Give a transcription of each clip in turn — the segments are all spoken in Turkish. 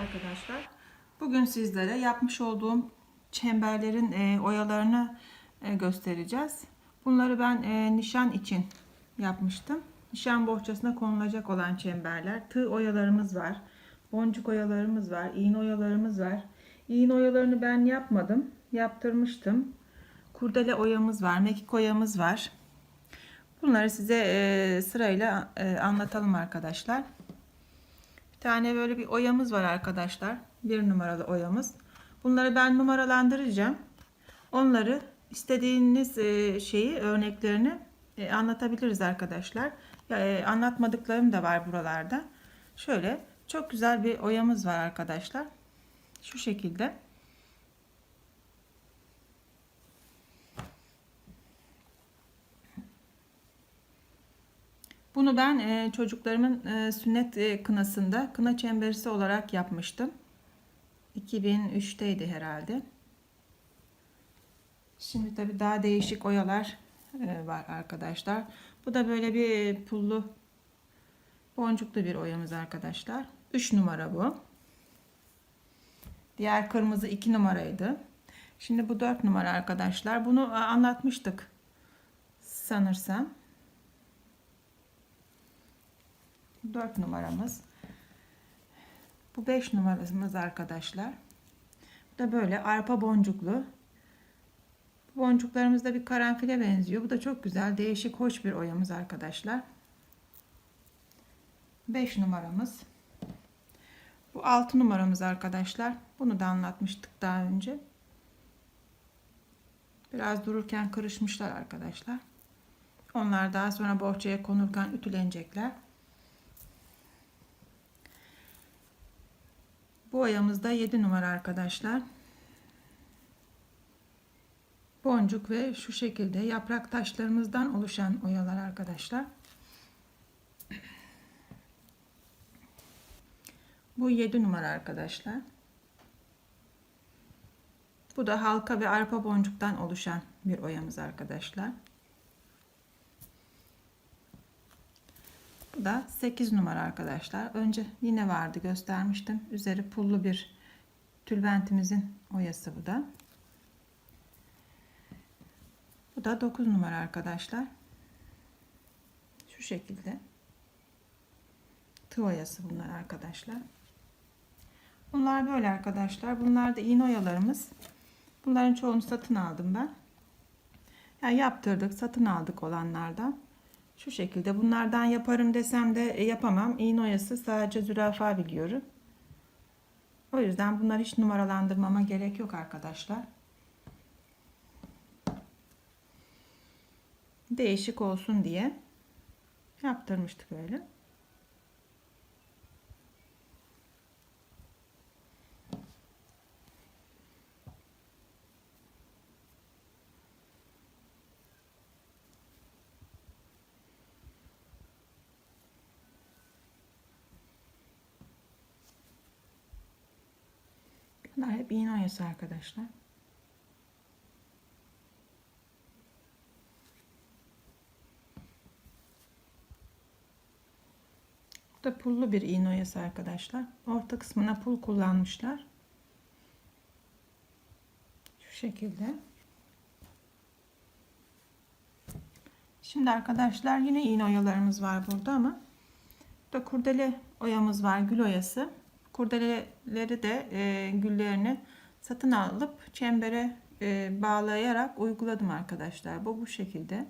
arkadaşlar. Bugün sizlere yapmış olduğum çemberlerin e, oyalarını e, göstereceğiz. Bunları ben e, nişan için yapmıştım. Nişan bohçasına konulacak olan çemberler. Tığ oyalarımız var. Boncuk oyalarımız var. iğne oyalarımız var. İğne oyalarını ben yapmadım. Yaptırmıştım. Kurdele oyamız var. Mekik oyamız var. Bunları size e, sırayla e, anlatalım arkadaşlar. Tane böyle bir oyamız var arkadaşlar. Bir numaralı oyamız. Bunları ben numaralandıracağım. Onları istediğiniz e, şeyi örneklerini e, anlatabiliriz arkadaşlar. E, anlatmadıklarım da var buralarda. Şöyle çok güzel bir oyamız var arkadaşlar. Şu şekilde. Bunu ben e, çocuklarımın e, sünnet e, kınasında kına çemberisi olarak yapmıştım. 2003'teydi herhalde. Şimdi tabi daha değişik oyalar e, var arkadaşlar. Bu da böyle bir pullu boncuklu bir oyamız arkadaşlar. 3 numara bu. Diğer kırmızı 2 numaraydı. Şimdi bu 4 numara arkadaşlar. Bunu e, anlatmıştık sanırsam. 4 numaramız. Bu 5 numaramız arkadaşlar. Bu da böyle arpa boncuklu. Bu boncuklarımız da bir karanfile benziyor. Bu da çok güzel, değişik, hoş bir oyamız arkadaşlar. 5 numaramız. Bu 6 numaramız arkadaşlar. Bunu da anlatmıştık daha önce. Biraz dururken kırışmışlar arkadaşlar. Onlar daha sonra bohçaya konurken ütülenecekler. Bu oyamız da 7 numara arkadaşlar. Boncuk ve şu şekilde yaprak taşlarımızdan oluşan oyalar arkadaşlar. Bu 7 numara arkadaşlar. Bu da halka ve arpa boncuktan oluşan bir oyamız arkadaşlar. Bu da 8 numara arkadaşlar. Önce yine vardı göstermiştim. Üzeri pullu bir tülbentimizin oyası bu da. Bu da 9 numara arkadaşlar. Şu şekilde. Tığ oyası bunlar arkadaşlar. Bunlar böyle arkadaşlar. Bunlar da iğne oyalarımız. Bunların çoğunu satın aldım ben. Yani yaptırdık, satın aldık olanlardan. Şu şekilde bunlardan yaparım desem de e, yapamam. İğne oyası sadece zürafa biliyorum. O yüzden bunları hiç numaralandırmama gerek yok arkadaşlar. Değişik olsun diye yaptırmıştık öyle. Bunlar hep iğne oyası arkadaşlar. Bu da pullu bir iğne oyası arkadaşlar. Orta kısmına pul kullanmışlar. Şu şekilde. Şimdi arkadaşlar yine iğne oyalarımız var burada ama burada kurdele oyamız var. Gül oyası. Kurdeleleri de e, güllerini satın alıp çembere e, bağlayarak uyguladım arkadaşlar. Bu bu şekilde.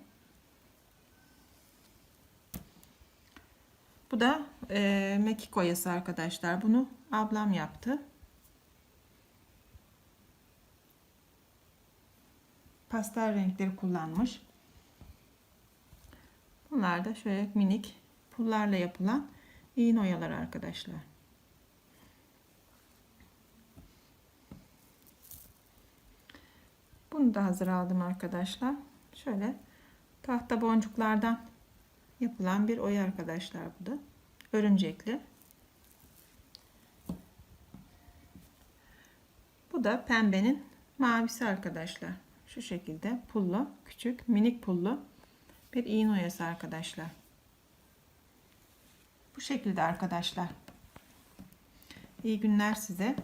Bu da e, mekik oyası arkadaşlar. Bunu ablam yaptı. Pastel renkleri kullanmış. Bunlar da şöyle minik pullarla yapılan iğne oyaları arkadaşlar. Bunu da hazır aldım arkadaşlar. Şöyle tahta boncuklardan yapılan bir oya arkadaşlar bu da. Örümcekli. Bu da pembenin mavisi arkadaşlar. Şu şekilde pullu, küçük, minik pullu bir iğne oyası arkadaşlar. Bu şekilde arkadaşlar. İyi günler size.